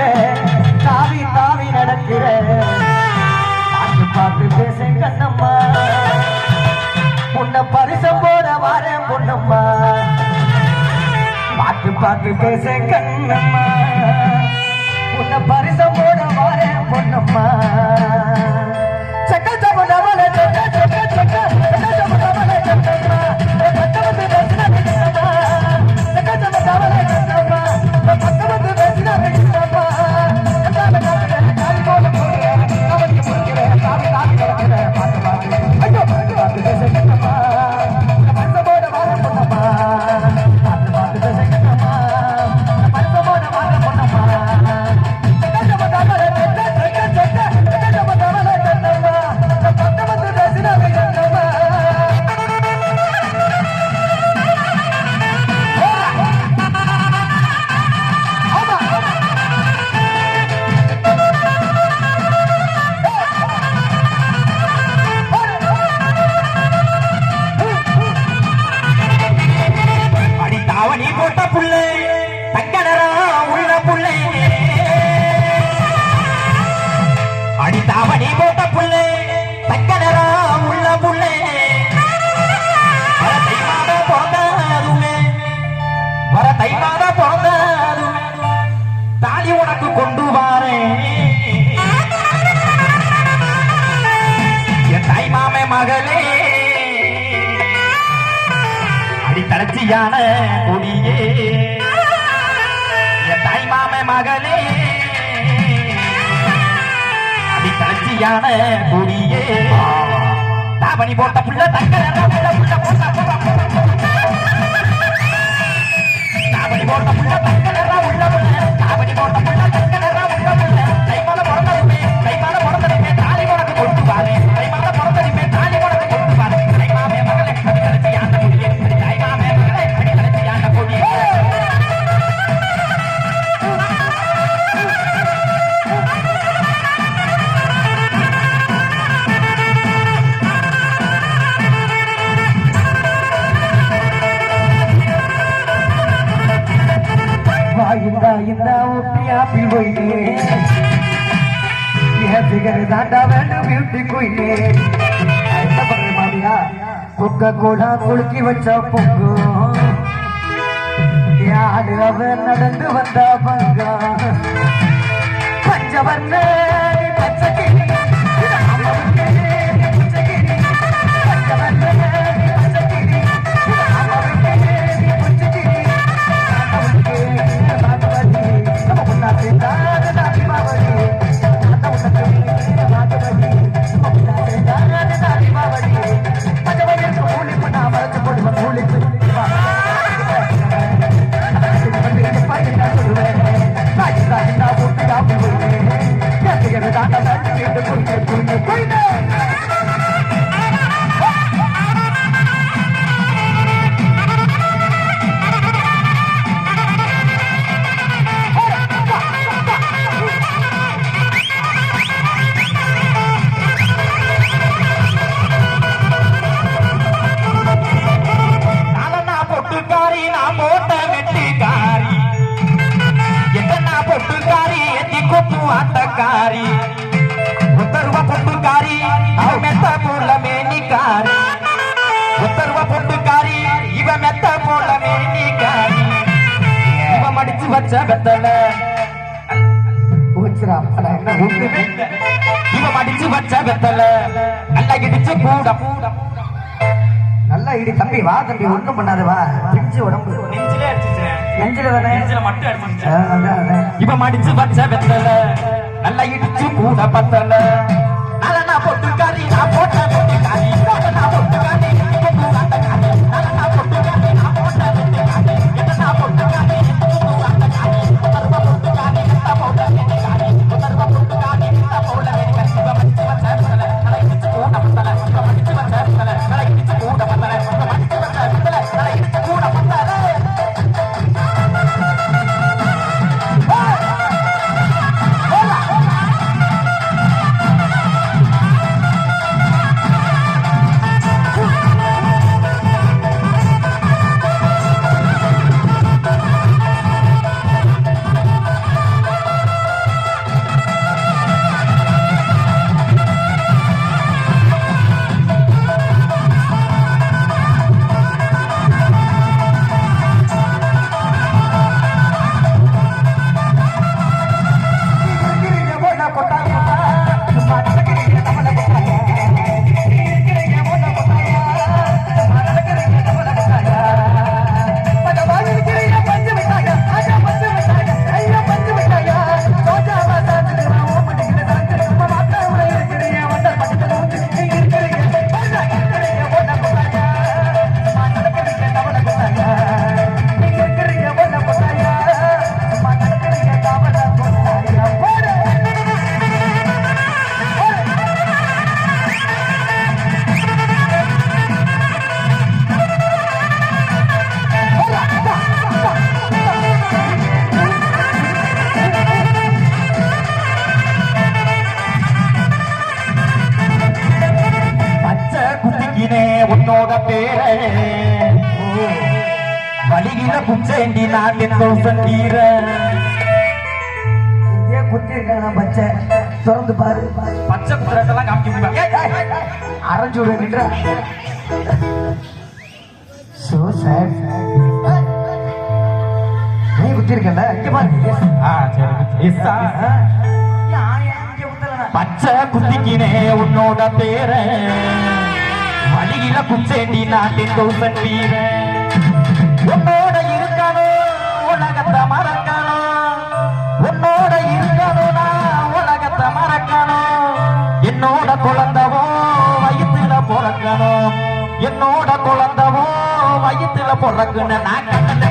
முறுக்கிற தாவி தாவி நடக்கிற. பார்த்து பார்த்து பேச கண்ணம்மா. உன்னை பரிசம் போட வரேன் பொண்ணம்மா. பார்த்து பார்த்து பேச கண்ணம்மா. உன்னை பரிசம் போட வரேன் பொண்ணம்மா. சக்கல் சமதவள சக்க சக்க வர தை மாத பிறந்தாதுமே தாலி உனக்கு கொண்டு வாரேன் என் தாய் மாமே மகளே அடி தளர்ச்சியான கொடியே என் தாய் மாமே மகளே அடி தளர்ச்சியான கொடியே தாபணி போட்ட புள்ள தங்க புள்ள புள்ள போட்ட புள்ள தாவணி போட்ட புள்ள உள்ள புள்ள போட்ட புள்ள தாண்டா வேண்டும் பியூட்டி குயினே என்ன பண்ற மாமியா கொக்க கோலா குலுக்கி வச்ச பொங்கு யாரு அவர் நடந்து வந்தா பங்கா? பஞ்சவர்ண வச்ச வெத்தல வெத்தல நல்லா இடிச்சு கூட நல்லா இடி தம்பி வா தம்பி ஒண்ணும் பண்ணாத வா. பிஞ்சு உடம்பு. நெஞ்சிலே நெஞ்சில தானே? நெஞ்சில மட்டும் வச்ச வெத்தல நல்லா இடிச்சு கூட பத்தல. குச்சேண்டி நாட்டின் தோசன் வீர இங்கே குத்தி இருக்காங்க பச்சை? திறந்து பாரு. பச்சை குதிரத்தெல்லாம் காமிக்க அரைஞ்சு விட நின்றா சோ சேட் நீ குத்தி இருக்கல இங்க பாரு. ஆ, சரி. பச்சை குத்திக்கினே உன்னோட பேர. வழியில குச்சேண்டி நாட்டின் தோசன் வீர உன்னோட இருக்கணும் உலகத்தை மறக்கணும். உன்னோட இருக்கணும்னா நான் உலகத்தை மறக்கணும். என்னோட குழந்தவோ வயிற்றுல பிறக்கணும். என்னோட குழந்தவோ வயிற்றுல பிறக்கணும் நான் கண்ணல